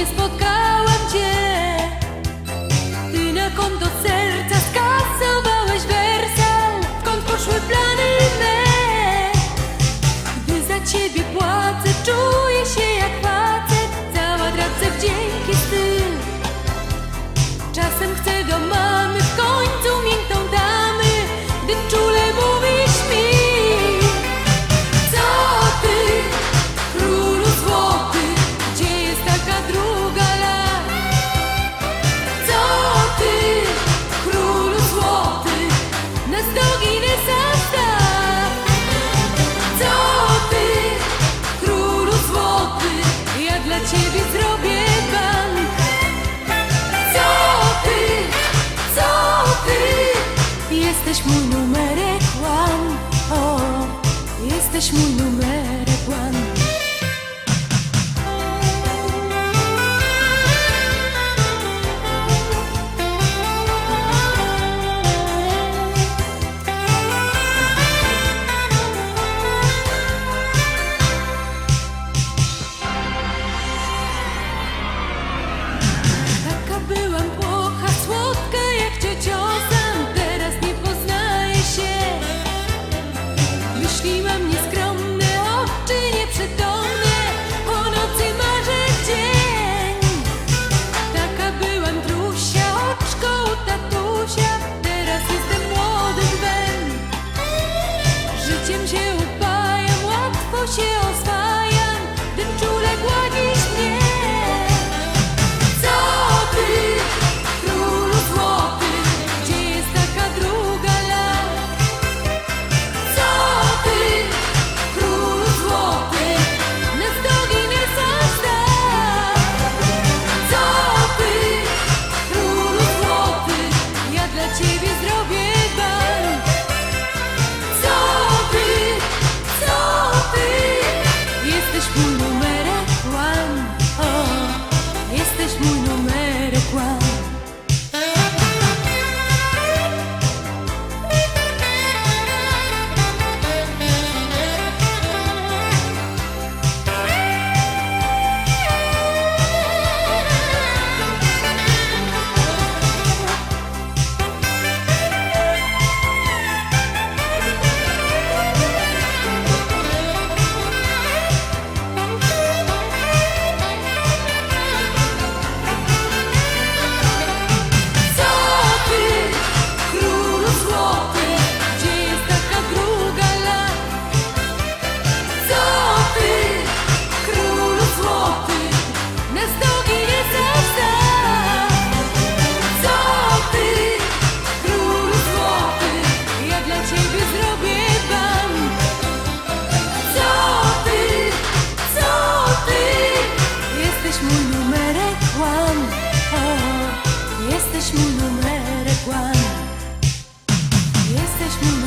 mis. Jesteś mój numerek one, o, jesteś mój numerek numerek one. Jesteś mój numerek one. Jesteś mój